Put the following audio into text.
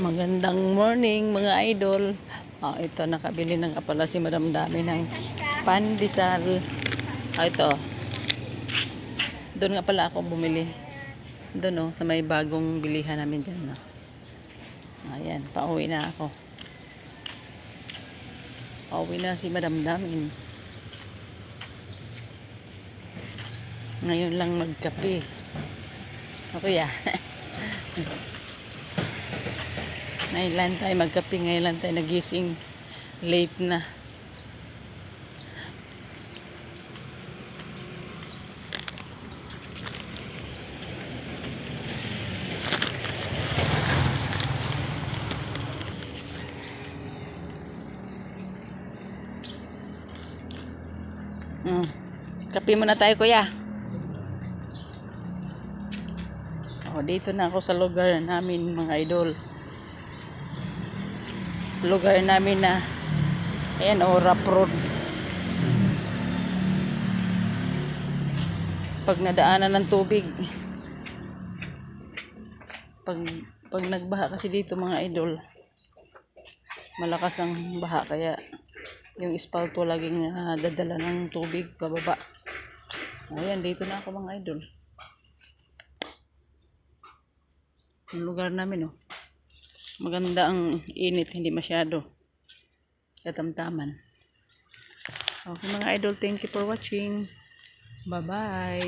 Magandang morning mga idol. Ah, ito nakabili ng kapala si Madam Dami ng pandesal. Ah, ito. Doon nga pala ako bumili. Doon oh, sa may bagong bilihan namin dyan. No? Ayan, pauwi na ako. Pauwi na si Madam Dami. Ngayon lang magkape. Okay ah. Ngayon lang tayo magkape, ngayon tayo nagising. Late na. Mm. Kape muna tayo, kuya. Oh, dito na ako sa lugar namin, mga idol. Lugar namin na ayan, oh, rough road. Pag nadaanan ng tubig. Pag pag nagbaha kasi dito mga idol, malakas ang baha kaya yung espalto laging ah, dadala ng tubig pababa. Ayan, dito na ako mga idol. Yung lugar namin, oh. Maganda ang init, hindi masyado. Katamtaman. Okay mga idol, thank you for watching. Bye-bye.